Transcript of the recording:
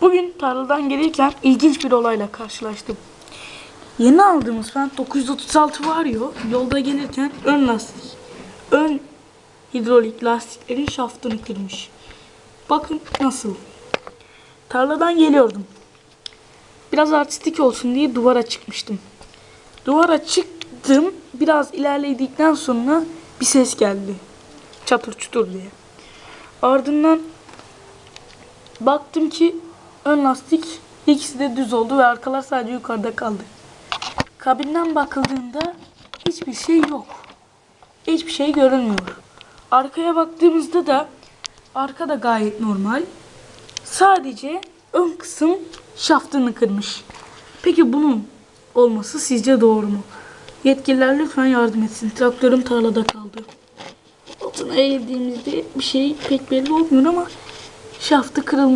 Bugün tarladan gelirken ilginç bir olayla karşılaştım. Yeni aldığımız Fendt 936 Vario yolda gelirken ön lastik, ön hidrolik lastiklerin şaftını kırmış. Bakın nasıl. Tarladan geliyordum. Biraz artistik olsun diye duvara çıkmıştım. Duvara çıktım. Biraz ilerledikten sonra bir ses geldi. Çatır çutur diye. Ardından baktım ki ön lastik ikisi de düz oldu ve arkalar sadece yukarıda kaldı. Kabinden bakıldığında hiçbir şey yok. Hiçbir şey görünmüyor. Arkaya baktığımızda da arka da gayet normal. Sadece ön kısım şaftını kırmış. Peki bunun olması sizce doğru mu? Yetkililer lütfen yardım etsin. Traktörüm tarlada kaldı. Altına eğildiğimizde bir şey pek belli olmuyor ama şaftı kırılmış.